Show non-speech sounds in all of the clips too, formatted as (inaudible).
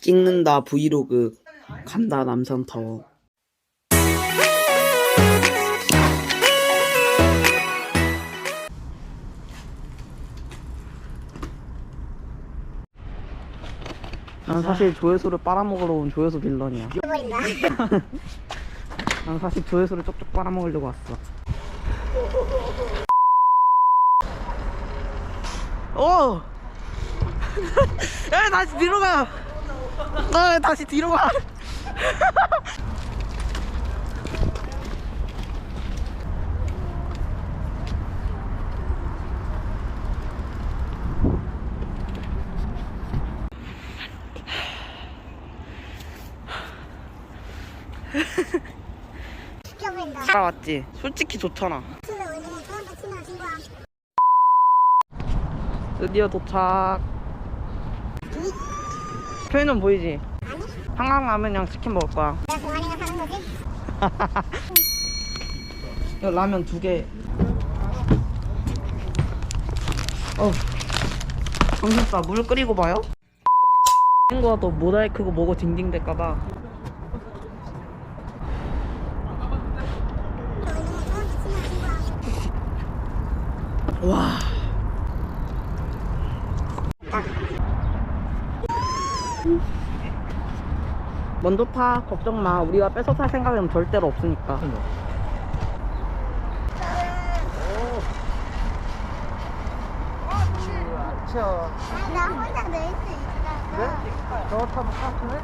찍는다 브이로그 간다 남산타워 난 사실 조회수를 빨아먹으러 온 조회수 빌런이야 난 사실 조회수를 쪽쪽 빨아먹으려고 왔어 오! (laughs) 야 다시 뒤로 가! 아 다시 뒤로 가! 따라왔지? 솔직히 좋잖아. 드디어 도착 표현은 보이지? 아니? 한강라면이랑 치킨 먹을 거야 내가 동아리가 사는 거지? (laughs) 이거 라면 두개 어 정신싸 물 끓이고 봐요 친구가 또 모자이크고 뭐고 딩딩 될까봐 오늘 처음부터 친구 친구야. 와 먼저 타 걱정 마 우리가 뺏어 탈 생각은 절대로 없으니까 아, 나 혼자 낼 수 있어. 너 타볼까? 그래?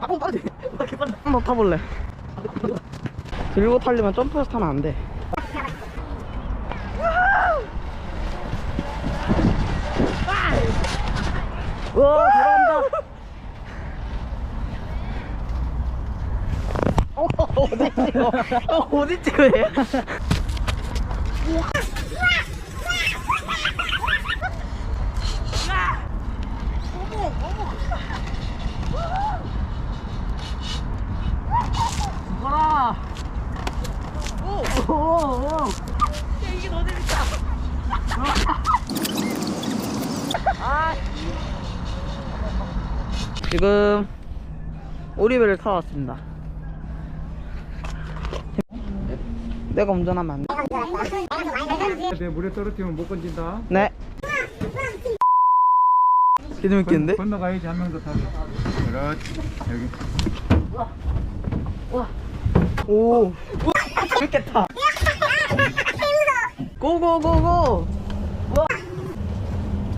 아, 빨리. 한번 타볼래. 들고 타려면 점프해서 타면 안 돼. 와, 돌아간다. 어, 어디 찍어? 어, 어디 찍어, 얘? 죽어라. 오, 오, 오. 야, 이게 더 재밌다. 지금 오리배를 타러 왔습니다. 내가 운전하면 안 돼. 내 물에 떨어뜨리면 못 건진다. 네. 개재밌겠는데? 건너가야지 한 명 더 타고. 그렇지. 여기. 오. 재밌겠다. 고고고고.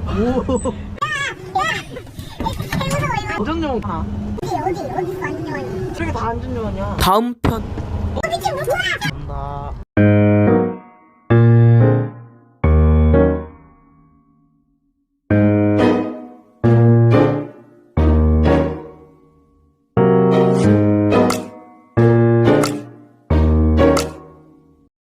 오. 안전요원 다. 어디 어디 어디 안녕. 저기 다 안전 요원이야. 다음 편. 어디 지금 무서워? 간다.